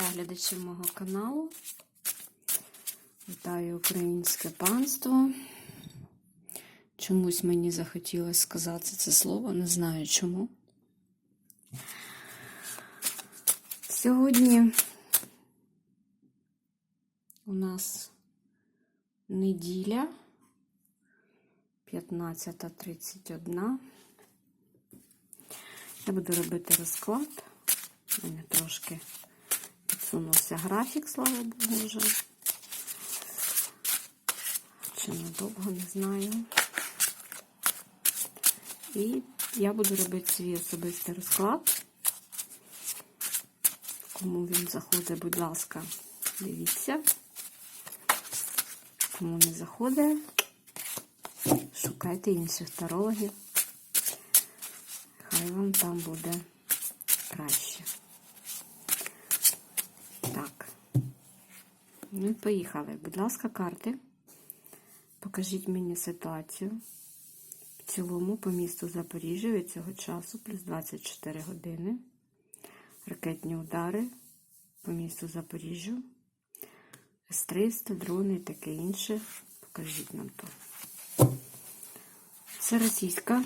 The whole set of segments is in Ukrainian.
Вітаю глядачів мого каналу. Вітаю українське панство. Чомусь мені захотілося сказати це слово, не знаю чому. Сьогодні у нас неділя 15.31. Я буду робити розклад. У мене трошки підсунувся графік, слава Богу, вже. Чи недовго, не знаю. І я буду робити свій особистий розклад. Кому він заходить, будь ласка, дивіться. Кому не заходить, шукайте інших тарологів. Хай вам там буде краще. Так. Ну і поїхали. Будь ласка, карти. Покажіть мені ситуацію. В цілому по місту Запоріжжя від цього часу плюс 24 години. Ракетні удари по місту Запоріжжю. С-300, дрони і таке інше. Покажіть нам то. Це російська.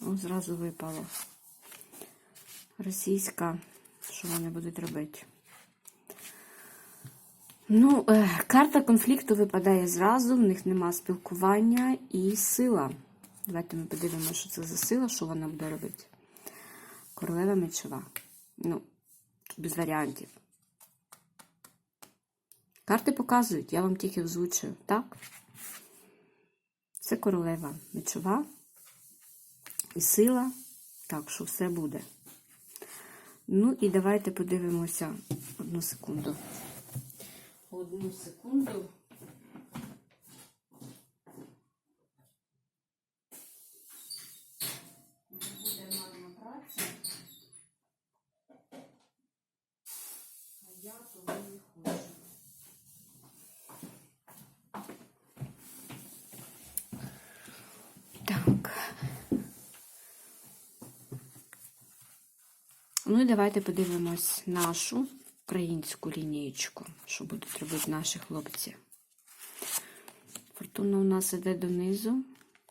О, зразу випало. Російська. Що вони будуть робити? Ну, е, карта конфлікту випадає зразу, в них нема спілкування і сила. Давайте ми подивимося, що це за сила, що вона буде робити. Королева мечова. Ну, без варіантів. Карти показують, я вам тільки озвучую, так? Це королева мечова і сила, так що все буде. Ну і давайте подивимося одну секунду. Одну секунду. Буде марна праця. А я того не хочу. Так. Ну і давайте подивимось нашу українську лінієчку, що будуть робити наші хлопці. Фортуна у нас іде донизу,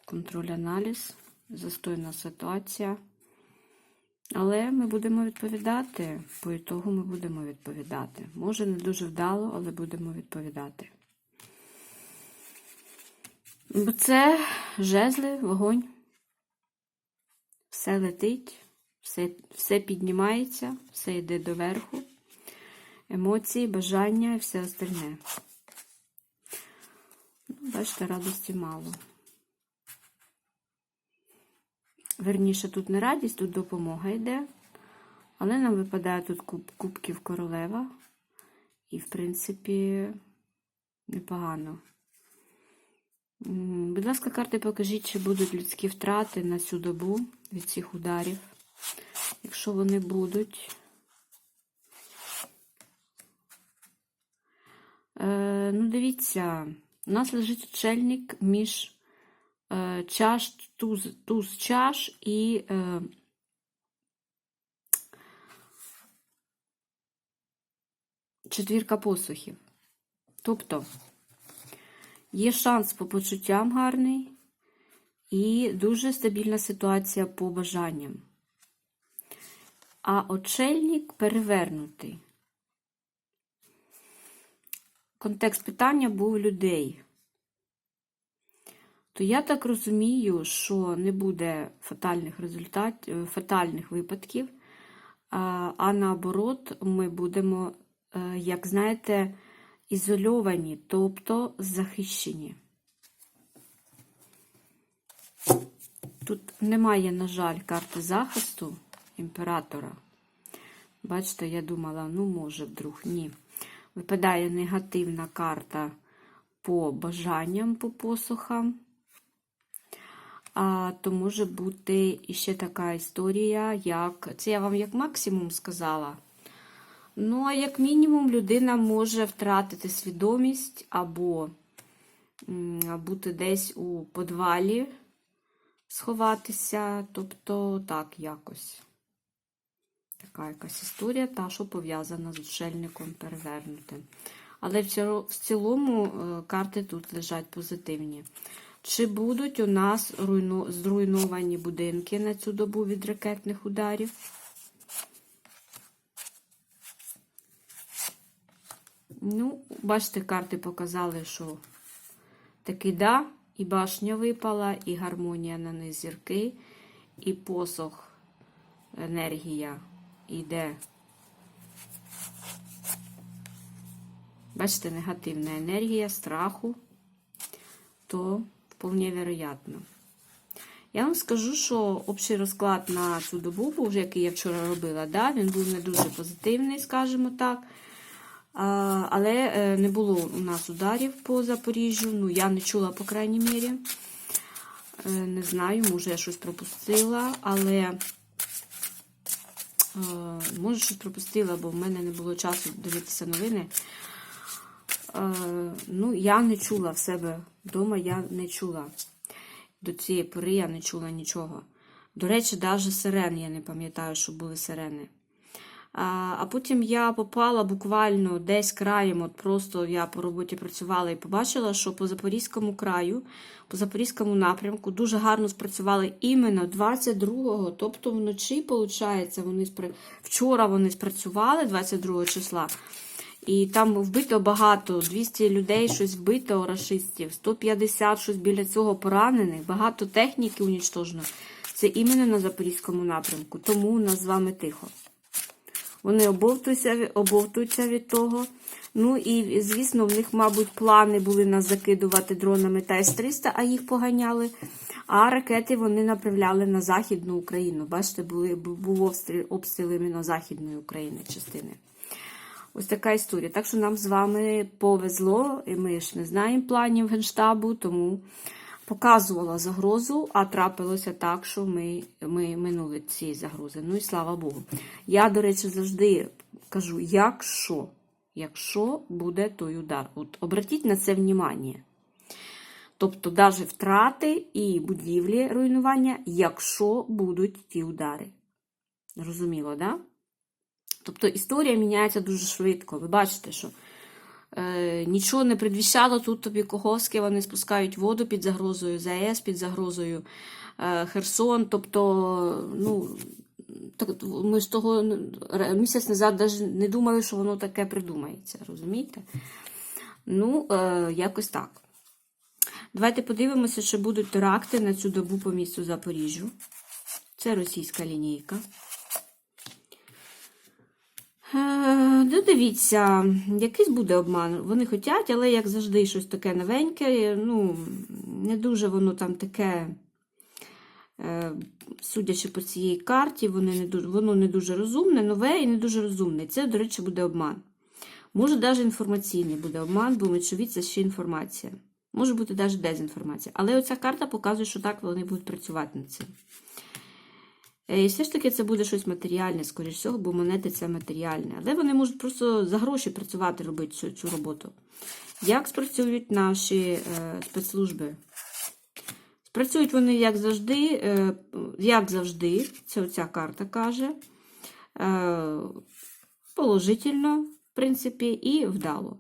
контроль-аналіз, застойна ситуація. Але ми будемо відповідати. По ітогу ми будемо відповідати. Може, не дуже вдало, але будемо відповідати. Бо це жезли, вогонь. Все летить, все, все піднімається, все йде доверху. Емоції, бажання і все остальне. Ну, бачите, радості мало. Верніше, тут не радість, тут допомога йде. Але нам випадає тут куб, кубків королева. І, в принципі, непогано. Будь ласка, карти покажіть, чи будуть людські втрати на цю добу від цих ударів. Якщо вони будуть. Е, ну, дивіться, у нас лежить очельник між е, чаш, туз, туз чаш і е, четвірка посухів. Тобто є шанс по почуттям гарний і дуже стабільна ситуація по бажанням. А очельник перевернутий. Контекст питання був людей. То я так розумію, що не буде фатальних результатів, фатальних випадків, а, а наоборот, ми будемо, е, як знаєте, ізольовані, тобто захищені. Тут немає, на жаль, карти захисту імператора. Бачите, я думала, ну, може, вдруг, ні. Випадає негативна карта по бажанням по посухам. А то може бути іще така історія, як це я вам як максимум сказала. Ну, а як мінімум, людина може втратити свідомість або бути десь у подвалі, сховатися, тобто так якось. Така якась історія, та, що пов'язана з отшельником перевернутим. Але в цілому е, карти тут лежать позитивні. Чи будуть у нас руйну... зруйновані будинки на цю добу від ракетних ударів? Ну, бачите, карти показали, що таки да, і башня випала, і гармонія на низ зірки, і посох, енергія йде. Бачите, негативна енергія страху, то вполне вероятно. Я вам скажу, що общий розклад на цю добу був, який я вчора робила, да, він був не дуже позитивний, скажімо так. Але е, не було у нас ударів по Запоріжжю. Ну, я не чула, по крайній мірі. Е, Не знаю, може я щось пропустила, але може щось пропустила, бо в мене не було часу дивитися новини. Ну, я не чула в себе вдома, я не чула. До цієї пори я не чула нічого. До речі, навіть сирен я не пам'ятаю, що були сирени. А, потім я попала буквально десь краєм, от просто я по роботі працювала і побачила, що по Запорізькому краю, по Запорізькому напрямку дуже гарно спрацювали іменно 22-го, тобто вночі, виходить, вони спра... вчора вони спрацювали 22 числа. І там вбито багато, 200 людей щось вбито рашистів, 150 щось біля цього поранених, багато техніки унічтожено. Це іменно на Запорізькому напрямку. Тому у нас з вами тихо. Вони обовтуються, обовтуються від того. Ну і, звісно, в них, мабуть, плани були нас закидувати дронами та С-300, а їх поганяли. А ракети вони направляли на Західну Україну. Бачите, були, був обстріл, іменно Західної України частини. Ось така історія. Так що нам з вами повезло, і ми ж не знаємо планів Генштабу, тому показувала загрозу, а трапилося так, що ми, ми минули ці загрози. Ну і слава Богу. Я, до речі, завжди кажу, якщо, якщо буде той удар. От обратіть на це внимання. Тобто, навіть втрати і будівлі руйнування, якщо будуть ті удари. Зрозуміло, да? Тобто історія міняється дуже швидко. Ви бачите, що нічого не предвіщало тут тобі Коховське, вони спускають воду під загрозою ЗАЕС, під загрозою е, Херсон. Тобто, ну, так, ми ж того місяць назад навіть не думали, що воно таке придумається. Розумієте? Ну, е, якось так. Давайте подивимося, чи будуть теракти на цю добу по місту Запоріжжю. Це російська лінійка. Е, Ну, дивіться, якийсь буде обман. Вони хочуть, але як завжди, щось таке новеньке. Ну, не дуже воно там таке, е, судячи по цій карті, вони не дуже, воно не дуже розумне, нове і не дуже розумне. Це, до речі, буде обман. Може, навіть інформаційний буде обман, бо мечові це ще інформація. Може бути навіть дезінформація. Але оця карта показує, що так вони будуть працювати над цим. Е, І все ж таки це буде щось матеріальне, скоріш всього, бо монети це матеріальне. Але вони можуть просто за гроші працювати, робити цю, цю роботу. Як спрацюють наші е, спецслужби? Спрацюють вони, як завжди, е, як завжди, це оця карта каже. Е, положительно, в принципі, і вдало.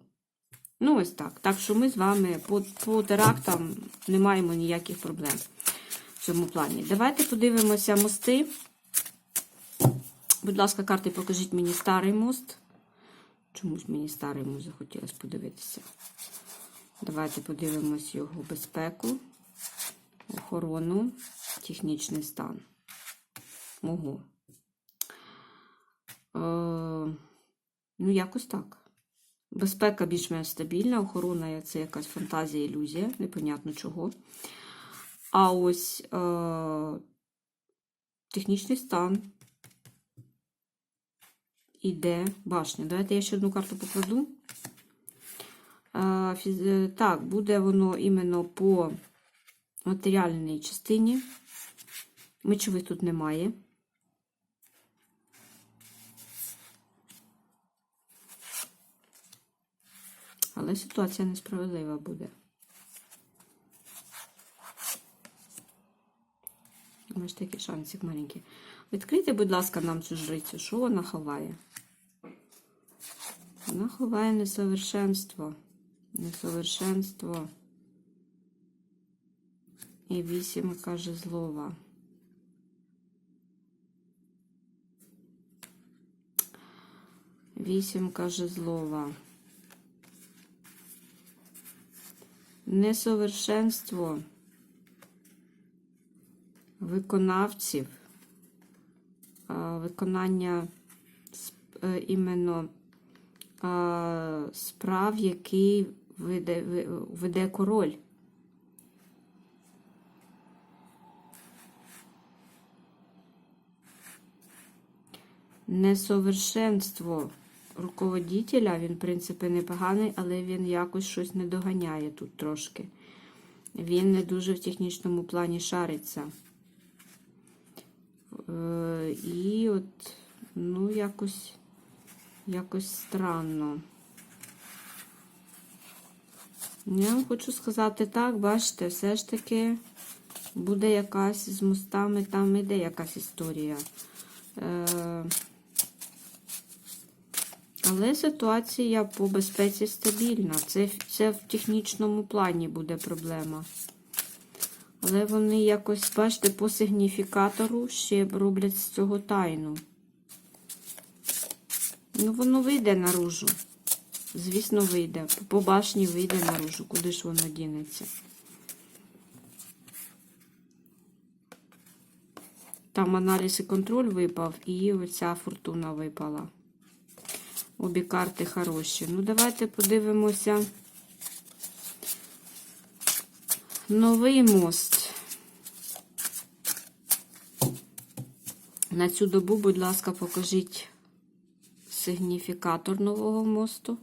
Ну, ось так. Так що ми з вами по, по терактам не маємо ніяких проблем в цьому плані. Давайте подивимося мости. Будь ласка, карти, покажіть мені старий мост. Чомусь мені старий мост захотілося подивитися. Давайте подивимось його безпеку, охорону, технічний стан. Ого. Е, ну, якось так. Безпека більш-менш стабільна, охорона це якась фантазія, ілюзія, непонятно чого. А ось е, технічний стан. Іде башня. Давайте я ще одну карту покладу. Е, е, Так, буде воно іменно по матеріальній частині. Мечових тут немає. Але ситуація несправедлива буде. Ось такий шансик маленький. Відкрийте, будь ласка, нам цю жрицю. Що вона ховає? Вона ховає несовершенство. Несовершенство. І вісімка жезлова. Вісімка жезлова. Несовершенство виконавців, виконання е, іменно справ, які веде, веде король. Несовершенство руководителя, він, в принципі, непоганий, але він якось щось не доганяє тут трошки. Він не дуже в технічному плані шариться. Е, І от, ну, якось, якось странно. Я вам хочу сказати так, бачите, все ж таки буде якась з мостами, там іде якась історія. Е, але ситуація по безпеці стабільна. Це, це в технічному плані буде проблема. Але вони якось, бачите, по сигніфікатору ще роблять з цього тайну. Ну, воно вийде наружу. Звісно, вийде. По башні вийде наружу. Куди ж воно дінеться? Там аналіз і контроль випав, і оця фортуна випала. Обі карти хороші. Ну, давайте подивимося. Новий мост. На цю добу, будь ласка, покажіть сигніфікатор нового мосту.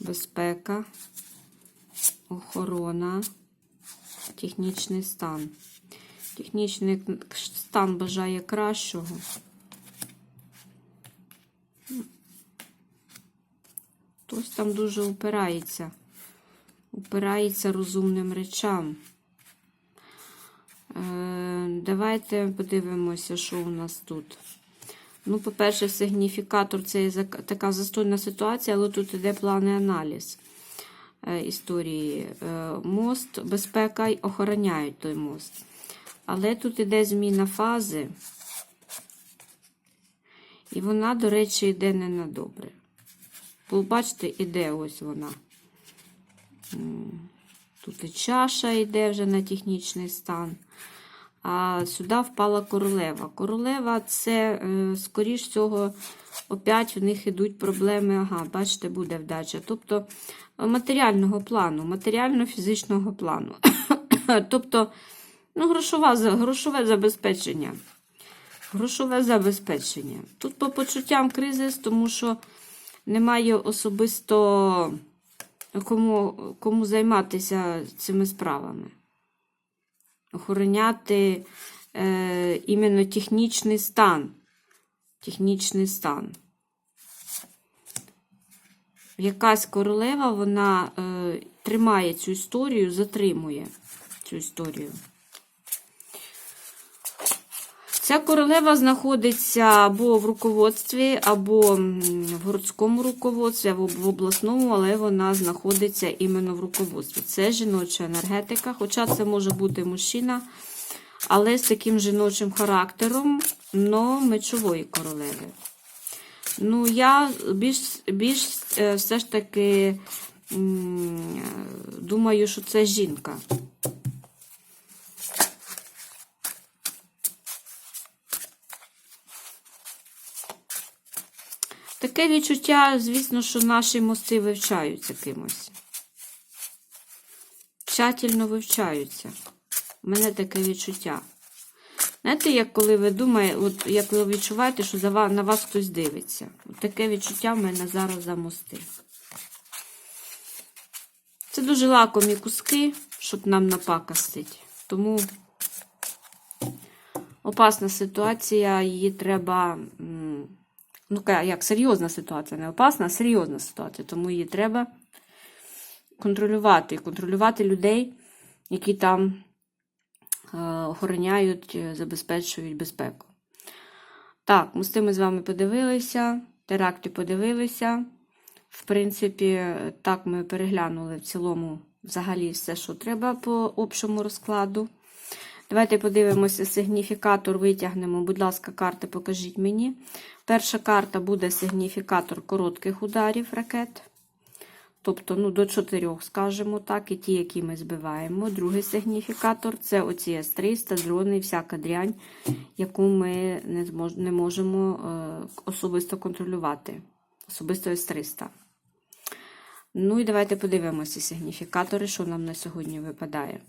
Безпека, охорона, технічний стан. Технічний стан бажає кращого. Хтось там дуже упирається. Упирається розумним речам. Е, давайте подивимося, що у нас тут. Ну, по-перше, сигніфікатор це така застойна ситуація, але тут іде плани аналіз е, історії. Е, мост, безпека й охороняють той мост. Але тут іде зміна фази. І вона, до речі, йде не на добре. Бо бачите, іде ось вона. Тут і чаша йде вже на технічний стан. А сюди впала королева. Королева це, е, скоріш всього, опять в них йдуть проблеми. Ага, бачите, буде вдача. Тобто е, матеріального плану, матеріально-фізичного плану. тобто, ну, грошова, грошове забезпечення. Грошове забезпечення. Тут по почуттям кризис, тому що немає особисто кому, кому займатися цими справами. Охороняти е, іменно технічний стан. Технічний стан. Якась королева, вона е, тримає цю історію, затримує цю історію. Ця королева знаходиться або в руководстві, або в городському руководстві, або в обласному, але вона знаходиться іменно в руководстві. Це жіноча енергетика, хоча це може бути мужчина, але з таким жіночим характером, но мечової королеви. Ну, я більш, більш е, все ж таки думаю, що це жінка. Таке відчуття, звісно, що наші мости вивчаються кимось. Тщательно вивчаються. У мене таке відчуття. Знаєте, як коли ви думаєте, от як ви відчуваєте, що за ва- на вас хтось дивиться. От таке відчуття в мене зараз за мости. Це дуже лакомі куски, щоб нам напакастить. Тому опасна ситуація, її треба. Ну, як серйозна ситуація, не опасна, а серйозна ситуація. Тому її треба контролювати. Контролювати людей, які там е, охороняють, е, забезпечують безпеку. Так, ми з тими з вами подивилися, теракти подивилися. В принципі, так ми переглянули в цілому взагалі все, що треба по общому розкладу. Давайте подивимося сигніфікатор, витягнемо, будь ласка, карти покажіть мені. Перша карта буде сигніфікатор коротких ударів ракет. Тобто, ну, до 4, скажімо так, і ті, які ми збиваємо. Другий сигніфікатор це оці С-300, дрони, всяка дрянь, яку ми не, змож, не можемо е, особисто контролювати. Особисто С-300. Ну і давайте подивимося сигніфікатори, що нам на сьогодні випадає.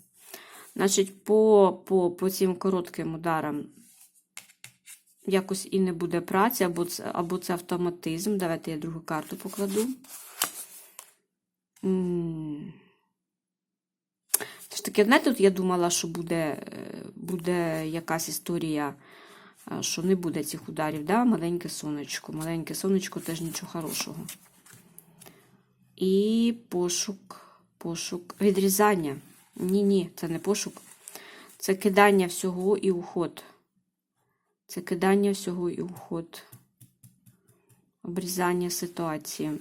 Значить, по, по, по цим коротким ударам якось і не буде праці, або це, або це автоматизм. Давайте я другу карту покладу. Все ж таки, знаєте, тут я думала, що буде, е, буде якась історія, е, що не буде цих ударів. Да? Маленьке сонечко. Маленьке сонечко теж нічого хорошого. І пошук, пошук, відрізання. Ні, ні, це не пошук. Це кидання всього і уход. Це кидання всього і уход. Обрізання ситуації.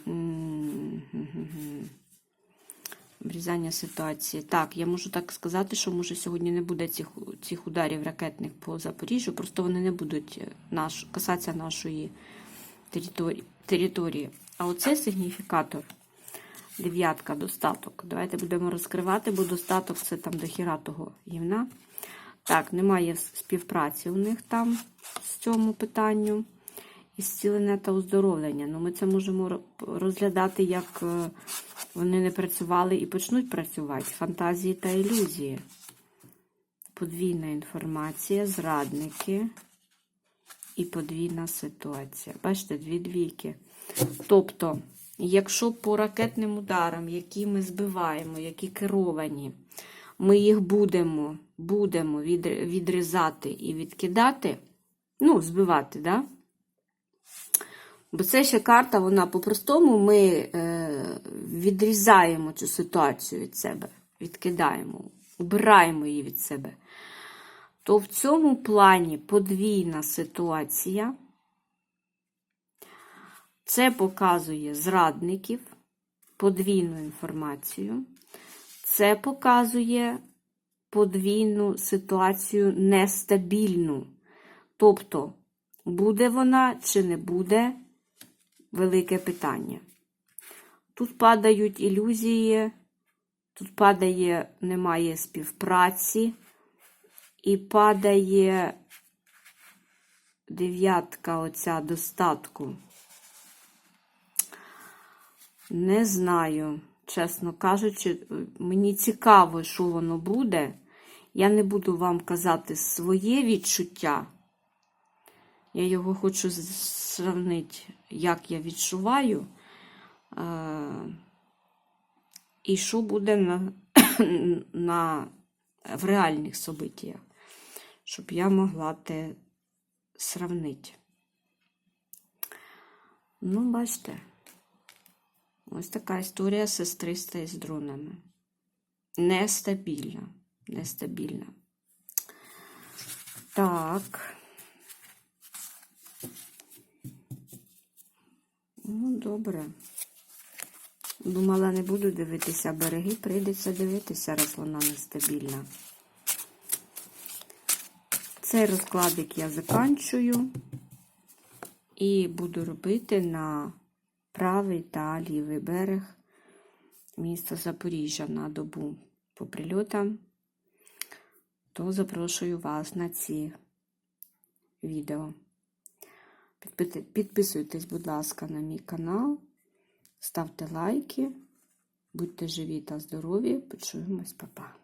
Обрізання ситуації. Так, я можу так сказати, що може сьогодні не буде цих, цих ударів ракетних по Запоріжжю, просто вони не будуть е, наш, касатися нашої території. території. А оце сигніфікатор. Дев'ятка, достаток. Давайте будемо розкривати, бо достаток це там до хіра того гівна. Так, немає співпраці у них там з цьому питанню. І зцілення та оздоровлення. Ну, ми це можемо розглядати, як е, вони не працювали і почнуть працювати. Фантазії та ілюзії. Подвійна інформація, зрадники і подвійна ситуація. Бачите, дві двійки. Тобто, якщо по ракетним ударам, які ми збиваємо, які керовані, ми їх будемо будемо відрізати і відкидати, ну, збивати, да? Бо це ще карта, вона по-простому ми е, відрізаємо цю ситуацію від себе, відкидаємо, убираємо її від себе. То в цьому плані подвійна ситуація. Це показує зрадників, подвійну інформацію. Це показує подвійну ситуацію нестабільну. Тобто, буде вона чи не буде велике питання. Тут падають ілюзії, тут падає, немає співпраці, і падає дев'ятка оця достатку. Не знаю, чесно кажучи, мені цікаво, що воно буде. Я не буду вам казати своє відчуття. Я його хочу сравнити, як я відчуваю, і що буде на, на, в реальних событиях, щоб я могла те сравнити. Ну, бачите, ось така історія сестриста із дронами. Нестабільна. Нестабільна. Так. Ну, добре. Думала, не буду дивитися береги, прийдеться дивитися, раз вона нестабільна. Цей розкладик я заканчую і буду робити на правий та лівий берег міста Запоріжжя на добу по прильотам. То запрошую вас на ці відео. Підписуйтесь, будь ласка, на мій канал, ставте лайки, будьте живі та здорові, почуємось, па-па.